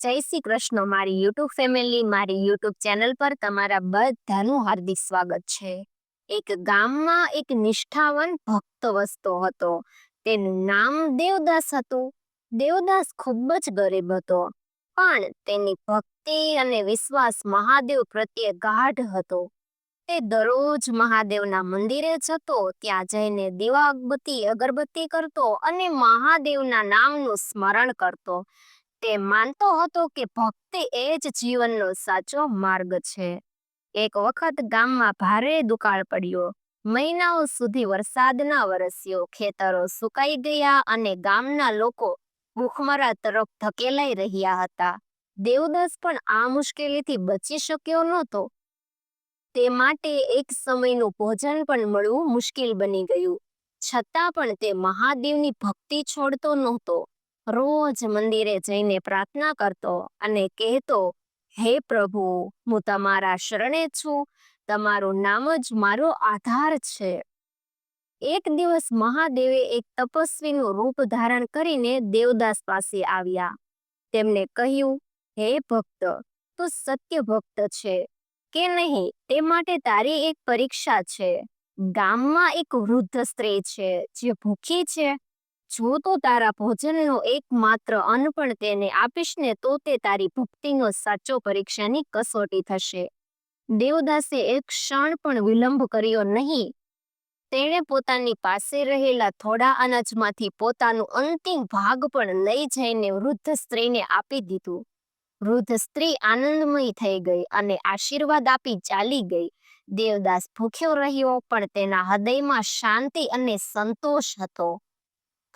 જય શ્રી કૃષ્ણ. મારી YouTube family, મારી યુટ્યુબ ચેનલ પર તમારા બધાનું હાર્દિક સ્વાગત છે. એક ગામમાં એક નિષ્ઠાવાન ભક્ત વસતો હતો. તેનું નામ દેવદાસ હતું. દેવદાસ ખૂબ જ ગરીબ હતો. પણ તેની ભક્તિ અને વિશ્વાસ મહાદેવ પ્રત્યે ગાઢ હતો. તે દરરોજ મહાદેવના મંદિરે જતો, ત્યાં જઈને દીવાબત્તી, અગરબત્તી કરતો અને મહાદેવના નામનું સ્મરણ કરતો. તે માનતો હતો કે ભક્તિ એ જ જીવનનો સાચો માર્ગ છે. એક વખત ગામમાં ભારે દુકાળ પડ્યો. મહિનાઓ સુધી વરસાદ ના વરસ્યો, ખેતરો સુકાઈ ગયા અને ગામના લોકો ભૂખમરા તરફ ધકેલાઈ રહ્યા હતા. દેવદાસ પણ આ મુશ્કેલીથી બચી શક્યો નહોતો. તે માટે એક સમયનું ભોજન પણ મળવું મુશ્કેલ બની ગયું. છતાં પણ તે મહાદેવની ભક્તિ છોડતો નહોતો. રોજ મંદિરે જઈને પ્રાર્થના કરતો અને કહેતો, હે પ્રભુ, હું તમારા શરણે છું. તમારું નામ જ મારો આધાર છે. એક દિવસ મહાદેવે એક તપસ્વીનું રૂપ ધારણ કરીને દેવદાસ પાસે આવ્યા. તેમને કહ્યું, હે ભક્ત, તું સત્ય ભક્ત છે. કે નહીં, તે માટે તારી એક પરીક્ષા છે. ગામમાં એક વૃદ્ધ સ્ત્રી છે, જે ભૂખી છે. જો તો તારા ભોજનનો એકમાત્ર અન્ન પણ તેને આપીશ ને, તો તે તારી ભક્તિનો સાચો પરીક્ષાની કસોટી થશે. દેવદાસે એક ક્ષણ પણ વિલંબ કર્યો નહીં. તેણે પોતાની પાસે રહેલા થોડા અનાજમાંથી પોતાનું અંતિમ ભાગ પણ લઈ જઈને વૃદ્ધ સ્ત્રીને આપી દીધું. વૃદ્ધ સ્ત્રી આનંદમય થઈ ગઈ અને આશીર્વાદ આપી ચાલી ગઈ. દેવદાસ ભૂખ્યો રહ્યો, પણ તેના હૃદયમાં શાંતિ અને સંતોષ હતો.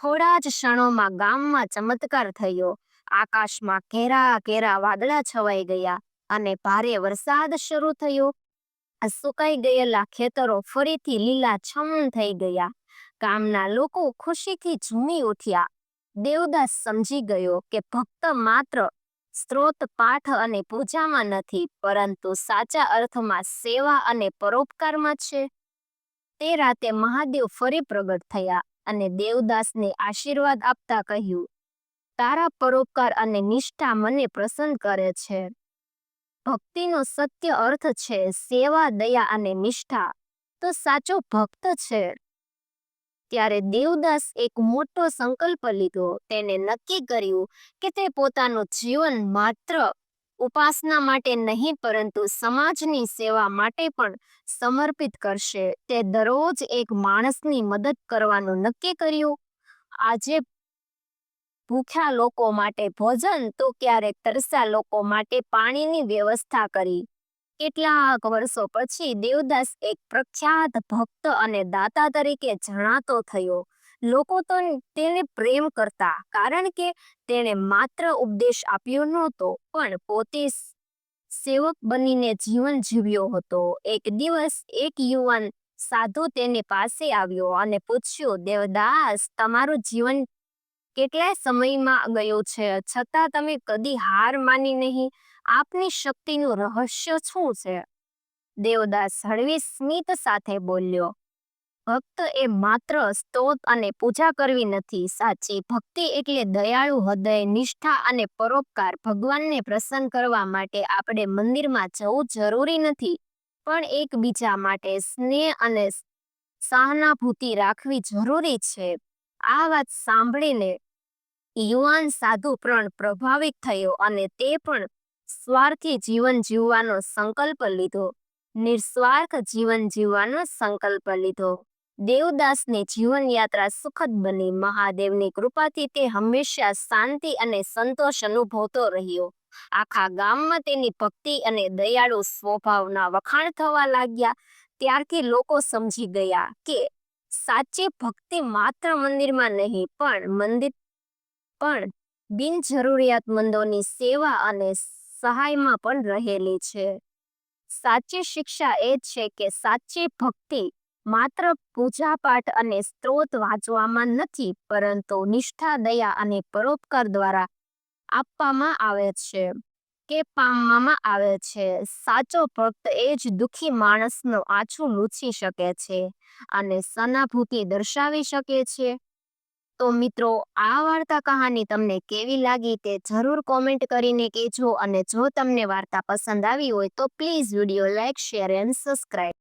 થોડા જ ક્ષણોમાં ગામમાં ચમત્કાર થયો. આકાશમાં ઘેરા ઘેરા વાદળા છવાઈ ગયા અને ભારે વરસાદ શરૂ થયો. સુકાઈ ગયેલા ખેતરો ફરીથી લીલા છમ થઈ ગયા. ગામના લોકો ખુશીથી ઝૂમી ઉઠ્યા. દેવદાસ સમજી ગયો કે ભક્ત માત્ર સ્ત્રોત, પાઠ અને પૂજામાં નથી, પરંતુ સાચા અર્થમાં સેવા અને પરોપકારમાં છે. તે રાતે મહાદેવ ફરી પ્રગટ થયા. અને દેવદાસને આશીર્વાદ આપતા કહ્યું, તારા પરોપકાર અને નિષ્ઠા મને પ્રસન્ન કરે છે. ભક્તિનો સત્ય અર્થ છે સેવા, દયા અને નિષ્ઠા. તો સાચો ભક્ત છે. ત્યારે દેવદાસ એક મોટો સંકલ્પ લીધો. તેને નક્કી કર્યું કે તે પોતાનું જીવન માત્ર ઉપાસના માટે નહીં, પરંતુ સમાજની સેવા માટે પણ સમર્પિત કરશે. તે દરરોજ એક માણસની મદદ કરવાનું નક્કી કર્યું. આજે ભૂખ્યા લોકો માટે ભોજન, તો ક્યારેક તરસા લોકો માટે પાણીની વ્યવસ્થા કરી. કેટલાક વર્ષો પછી દેવદાસ એક પ્રખ્યાત ભક્ત અને દાતા તરીકે જણાતો થયો. લોકો તો તેને પ્રેમ કરતા, કારણ કે તેણે માત્ર ઉપદેશ આપ્યો નહોતો, પણ પોતે સેવક બનીને જીવન જીવ્યો હતો. એક દિવસ એક યુવાન સાધુ તેની પાસે આવ્યો અને પૂછ્યું, દેવદાસ, તમારું જીવન કેટલાય સમયમાં ગયું છે? છતાં તમે કદી હાર માની નહીં? આપની શક્તિનું રહસ્ય શું છે? દેવદાસ હળવી સ્મિત સાથે બોલ્યો ભક્ત એ માત્ર સ્તોત અને પૂજા કરવી નથી, સાચી. ભક્તિ એટલે દયાળુ હૃદય, નિષ્ઠા અને પરોપકાર. ભગવાનને પ્રસન્ન કરવા માટે આપણે મંદિરમાં જવું જરૂરી નથી, પણ એકબીજા માટે સ્નેહ અને સહાનુભૂતિ રાખવી જરૂરી છે. આ વાત સાંભળીને યુવાન સાધુ પણ પ્રભાવિત થયો અને તે પણ સ્વાર્થી જીવન જીવવાનો સંકલ્પ લીધો. નિસ્વાર્થ જીવન જીવવાનો સંકલ્પ લીધો. દેવદાસની જીવનયાત્રા સુખદ બની. મહાદેવની કૃપાથી તે હંમેશા શાંતિ અને સંતોષ અનુભવતો રહ્યો. આખા ગામમાં તેની ભક્તિ અને દયાળુ સ્વભાવના વખાણ થવા લાગ્યા. ત્યારથી લોકો સમજી ગયા કે સાચી ભક્તિ માત્ર મંદિરમાં નહીં, પણ મંદિર પણ બિનજરૂરિયાતમંદોની સેવા અને સહાયમાં પણ રહેલી છે. સાચી શિક્ષા એ છે કે સાચી ભક્તિ માત્ર પૂજાપાઠ અને સ્ત્રોત વાંચવામાં નથી, પરંતુ નિષ્ઠા, દયા અને પરોપકાર દ્વારા આપવામાં આવે છે કે પામવામાં આવે છે. સાચો ભક્ત એ જ દુઃખી માણસનો આછું લૂછી શકે છે અને સનાભૂતિ દર્શાવી શકે છે. તો મિત્રો, આ વાર્તા કહાની તમને કેવી લાગી તે જરૂર કોમેન્ટ કરીને કહેજો અને જો તમને વાર્તા પસંદ આવી હોય તો please video like share and subscribe.